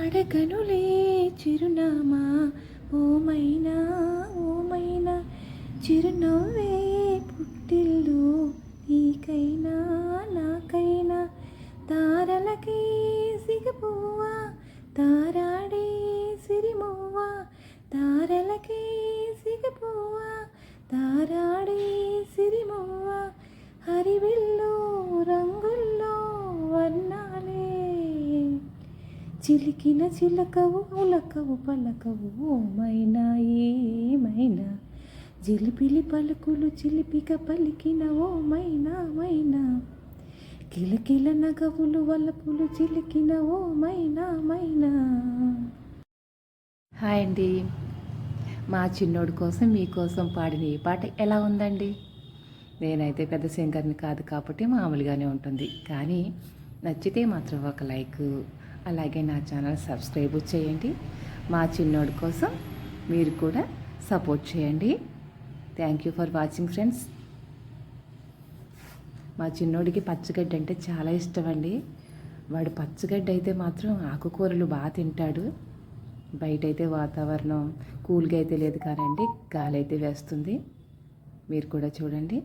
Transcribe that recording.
అడగనులే చిరునామా ఓమైనా ఓమైనా. చిరునవ్వే పుట్టిల్లు నీకైనా నాకైనా. తారలకే సిగపువ్వా చిలికిన చిలకవు ఉలకవు పలకవు ఓమైనా ఏమైనా? జిలిపిలి పలుకులు చిలిపిక పలికిన ఓమైనా మైనా? కిలకిల నగవులు వలపులు చిలికిన ఓమైనా మైనా? హాయ్ అండి. మా చిన్నోడి కోసం మీకోసం పాడిన ఈ పాట ఎలా ఉందండి? నేనైతే పెద్ద సింగర్ని కాదు కాబట్టి మామూలుగానే ఉంటుంది. కానీ నచ్చితే మాత్రం ఒక లైక్ అలాగే నా ఛానల్ సబ్స్క్రైబ్ చేయండి. మా చిన్నోడి కోసం మీరు కూడా సపోర్ట్ చేయండి. Thank you for watching friends మా చిన్నోడికి పచ్చగడ్డి అంటే చాలా ఇష్టం అండి వాడు పచ్చగడ్డి అయితే మాత్రం ఆకుకూరలు బాగా తింటాడు. బయట అయితే వాతావరణం కూల్గా అయితే లేదు కానండి గాలి అయితే వేస్తుంది. మీరు కూడా చూడండి.